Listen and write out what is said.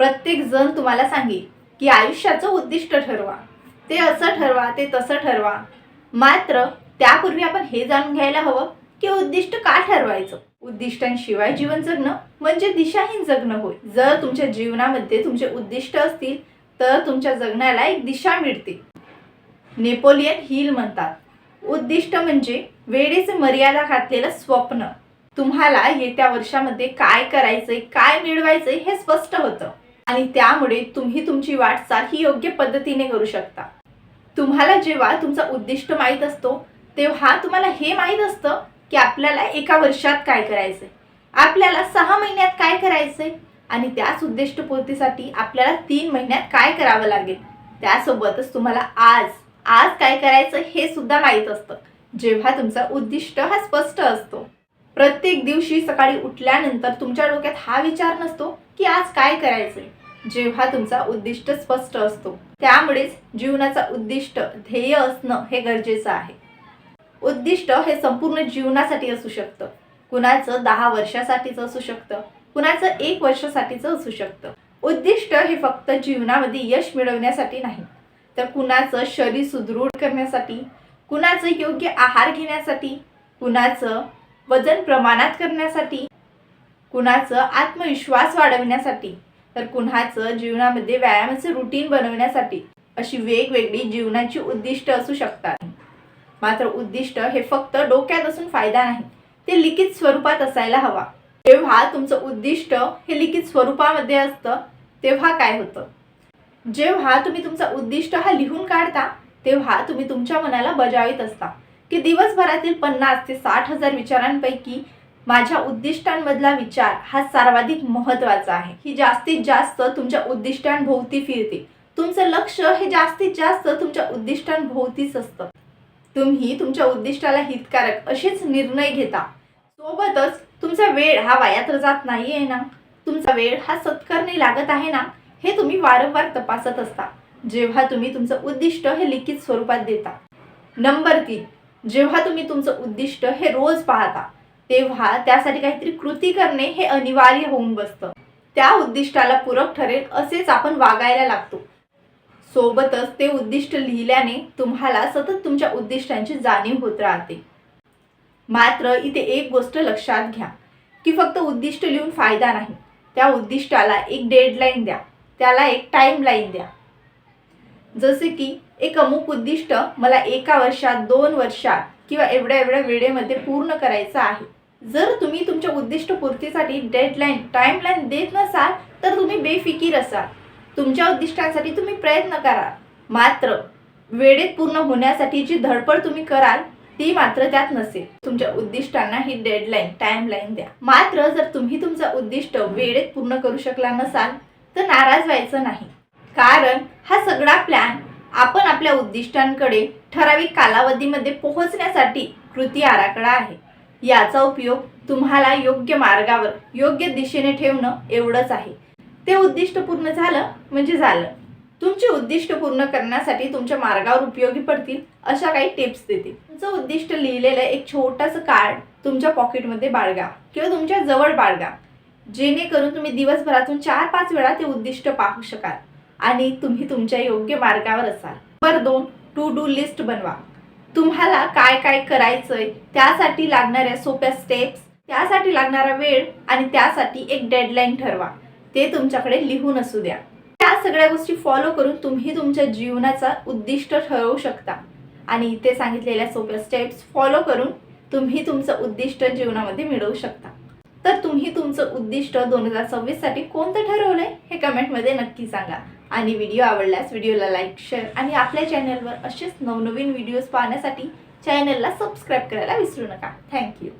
प्रत्येक जण तुम्हाला सांगेल की आयुष्याचं उद्दिष्ट ठरवा. ते असं ठरवा ते तसं ठरवा. मात्र त्यापूर्वी आपण हे जाणून घ्यायला हवं की उद्दिष्ट का ठरवायचं? उद्दिष्टांशिवाय जीवन जगणं म्हणजे दिशाहीन जगणं होय. जर तुमच्या जीवनामध्ये तुमचे उद्दिष्ट असतील तर तुमच्या जगण्याला एक दिशा मिळते. नेपोलियन हिल म्हणतात उद्दिष्ट म्हणजे वेळेचे मर्यादा घातलेलं स्वप्न. तुम्हाला येत्या वर्षामध्ये काय करायचंय काय मिळवायचंय हे स्पष्ट होतं. आणि त्यामुळे तुम्ही तुमची वाटचाल ही योग्य पद्धतीने करू शकता. तुम्हाला जेव्हा तुमचा उद्दिष्ट माहीत असतो तेव्हा तुम्हाला हे माहीत असतं की आपल्याला एका वर्षात काय करायचंय? आपल्याला सहा महिन्यात काय करायचंय? आणि त्याच उद्दिष्टपूर्तीसाठी आपल्याला तीन महिन्यात काय करावं लागेल? त्यासोबतच तुम्हाला आज आज काय करायचं हे सुद्धा माहीत असतं. जेव्हा तुमचा उद्दिष्ट हा स्पष्ट असतो. प्रत्येक दिवशी सकाळी उठल्यानंतर तुमच्या डोक्यात हा विचार नसतो की आज काय करायचंय? जेव्हा तुमचा उद्दिष्ट स्पष्ट असतो त्यामुळेच जीवनाचा उद्दिष्ट ध्येय असणं हे गरजेचं आहे. उद्दिष्ट हे संपूर्ण जीवनासाठी असू शकतं. कुणाचं दहा वर्षासाठीच असू शकतं कुणाचं एक वर्षासाठीचं असू शकतं. उद्दिष्ट हे फक्त जीवनामध्ये यश मिळवण्यासाठी नाही तर कुणाचं शरीर सुदृढ करण्यासाठी कुणाचं योग्य आहार घेण्यासाठी कुणाचं वजन प्रमाणात करण्यासाठी कुणाचं आत्मविश्वास वाढवण्यासाठी तर कुणाचं जीवनामध्ये व्यायामाचं रुटीन बनवण्यासाठी अशी वेगवेगळी जीवनाची उद्दिष्ट असू शकतात. मात्र उद्दिष्ट हे फक्त डोक्यात असून फायदा नाही ते लिखित स्वरूपात असायला हवा. जेव्हा तुमचं उद्दिष्ट हे लिखित स्वरूपामध्ये असतं तेव्हा काय होतं? जेव्हा तुम्ही तुमचा उद्दिष्ट हा लिहून काढता तेव्हा तुम्ही तुमच्या मनाला बजावित असता. की दिवसभरातील पन्नास ते साठ हजार विचारांपैकी माझ्या उद्दिष्टांमधला विचार हा सर्वाधिक महत्त्वाचा आहे. ही जास्तीत जास्त तुमच्या उद्दिष्टांभोवती फिरते. तुमचं लक्ष हे जास्तीत जास्त तुमच्या उद्दिष्टांभोवतीच असतं. तुम्ही तुमच्या उद्दिष्टाला हितकारक असेच निर्णय घेता. सोबतच तुमचा वेळ हा वायात जात नाही आहे ना? तुमचा वेळ हा सत्कारणी लागत आहे ना? हे तुम्ही वारंवार तपासत असता. जेव्हा तुम्ही तुमचं उद्दिष्ट हे लिखित स्वरूपात देता. नंबर तीन. जेव्हा तुम्ही तुमचं उद्दिष्ट हे रोज पाहता तेव्हा त्यासाठी काहीतरी कृती करणे हे अनिवार्य होऊन बसतं. त्या उद्दिष्टाला पूरक ठरेल असेच आपण वागायला लागतो. सोबतच ते उद्दिष्ट लिहिल्याने तुम्हाला सतत तुमच्या उद्दिष्टांची जाणीव होत राहते. मात्र इथे एक गोष्ट लक्षात घ्या की फक्त उद्दिष्ट लिहून फायदा नाही. त्या उद्दिष्टाला एक डेडलाईन द्या त्याला एक टाईमलाईन द्या. जसे की एक अमुक उद्दिष्ट मला एका वर्षात दोन वर्षात किंवा एवढ्या एवढ्या वेळेमध्ये पूर्ण करायचं आहे. जर तुम्ही तुमच्या उद्दिष्ट पूर्तीसाठी डेडलाईन टाईमलाईन देत नसाल तर तुम्ही बेफिकीर असाल. तुमच्या उद्दिष्टांसाठी तुम्ही प्रयत्न करा मात्र वेळेत पूर्ण होण्यासाठी जी धडपड तुम्ही कराल ती मात्र त्यात नसेल. तुमच्या उद्दिष्टांना ही डेडलाईन टाईमलाईन द्या. मात्र जर तुम्ही तुमचं उद्दिष्ट वेळेत पूर्ण करू शकला नसाल तर नाराज व्हायचं नाही. कारण हा सगळा प्लॅन आपण आपल्या उद्दिष्टांकडे ठराविक कालावधीमध्ये पोहोचण्यासाठी कृती आराखडा आहे. याचा उपयोग तुम्हाला योग्य मार्गावर योग्य दिशेने ठेवणं एवढंच आहे. ते उद्दिष्ट पूर्ण झालं म्हणजे झालं. तुमचे उद्दिष्ट पूर्ण करण्यासाठी तुमच्या मार्गावर उपयोगी पडतील अशा काही टिप्स देतील तुमचं उद्दिष्ट लिहिलेलं एक छोटंसं कार्ड तुमच्या पॉकेटमध्ये बाळगा किंवा तुमच्या जवळ बाळगा. जेणेकरून तुम्ही दिवसभरातून चार पाच वेळा ते उद्दिष्ट पाहू शकाल आणि तुम्ही तुमच्या योग्य मार्गावर असाल. नंबर दोन टू डू लिस्ट बनवा. तुम्हाला काय काय करायचंय त्यासाठी लागणाऱ्या सोप्या स्टेप्स त्यासाठी लागणारा वेळ आणि त्यासाठी एक डेडलाईन ठरवा. ते तुमच्याकडे लिहून असू द्या. त्या सगळ्या गोष्टी फॉलो करून तुम्ही तुमच्या जीवनाचा उद्दिष्ट ठरवू शकता. आणि इथे सांगितलेल्या सोप्या स्टेप्स फॉलो करून तुम्ही तुमचं उद्दिष्ट जीवनामध्ये मिळवू शकता. तर तुम्ही तुमचं उद्दिष्ट दोन हजार सव्वीससाठी कोणतं ठरवलंय हे कमेंटमध्ये नक्की सांगा. आणि व्हिडिओ आवडल्यास व्हिडिओला लाईक शेअर आणि आपल्या चॅनलवर असेच नवनवीन व्हिडिओज पाहण्यासाठी चॅनलला सबस्क्राईब करायला विसरू नका. थँक्यू